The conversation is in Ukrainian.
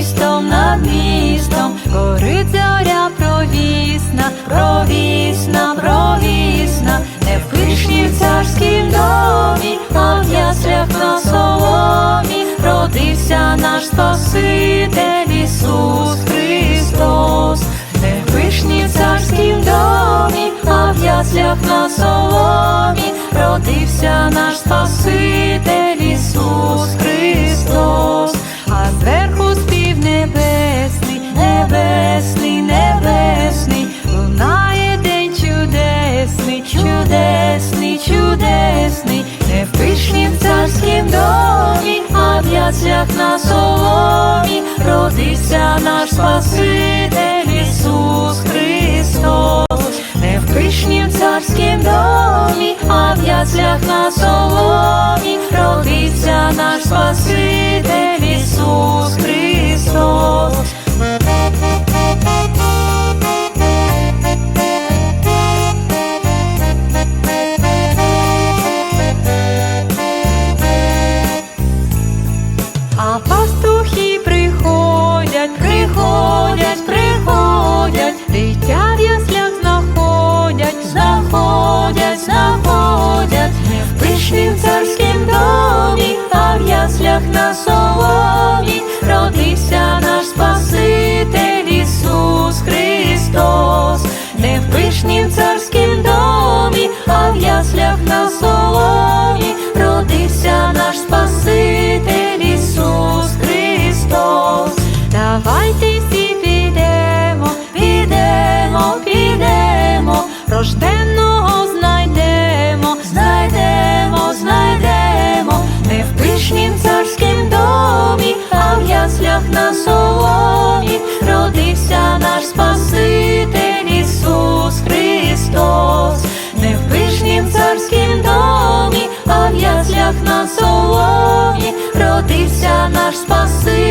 Вифлеємом, горить зоря провісна, провісна, провісна, не в пишнім царськім домі, а в яслях на соломі родився наш Спаситель Ісус Христос, не в пишнім царськім домі, а в яслях на соломі родився наш Спаситель Ісус Христос, царськім домі, а в яцях на соломі родився наш Спаситель Ісус Христос, не в пишнім царськім домі, а в яцях на соломі родився наш Спаситель ganar espacio.